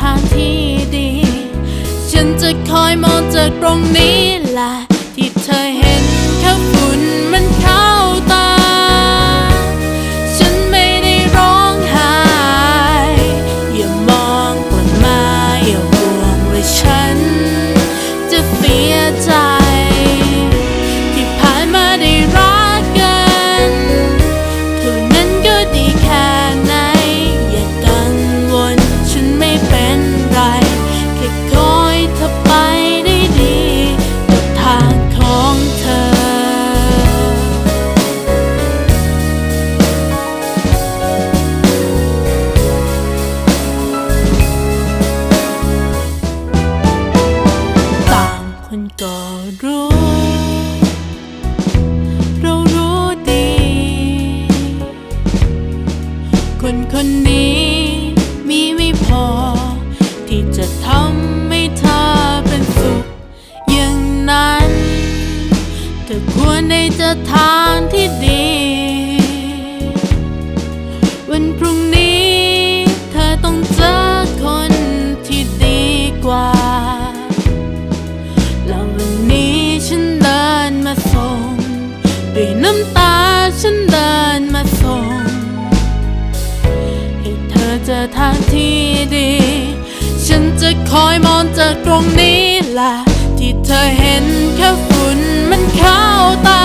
ทางที่ดี ฉันจะคอยมองจากตรงนี้แหละที่เธอเห็น เรารู้ดี คนคนนี้มีไม่พอ ที่จะทำให้เธอเป็นสุข อย่างนั้น เธอควรได้เจอทางที่ดี ฉันเดินมาส่ง ให้เธอเจอทางที่ดี ฉันจะคอยมองจากตรงนี้แหละที่เธอเห็นแค่ฝุ่นมันเข้าตา